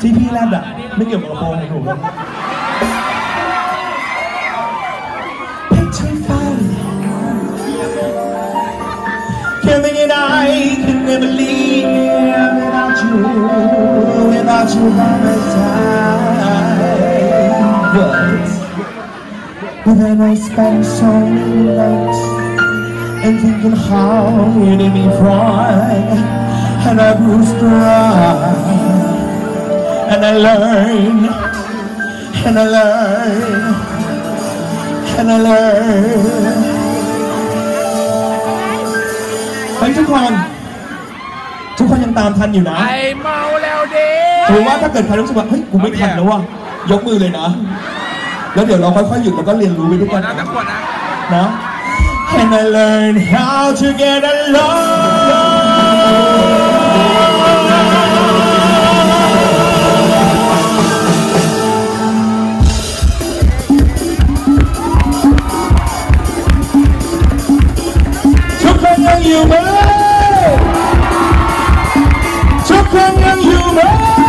ที่พี่แรดอะไม่เกี่ยวกับกระโปรงของหนูเลย Petrified Can't think that I can never leave without you, without you by my side. But, but then I spend so many nights and thinking how you did me wrong, and I grew strong, And I learned, and I learned, and I learned. เฮ้ยทุกคนทุกคนยังตามทันอยู่นะไอเมาแล้วเด้ถือว่าถ้าเกิดใครรู้สึกว่าเฮ้ยกูไม่ทันแล้วว่ะยกมือเลยนะ แล้วเดี๋ยวเราค่อยๆหยุดแล้วก็เรียนรู้ไปด้วยขวกัดนนะตะขวดนะนะ And I learned how to get along Human. Chuck on.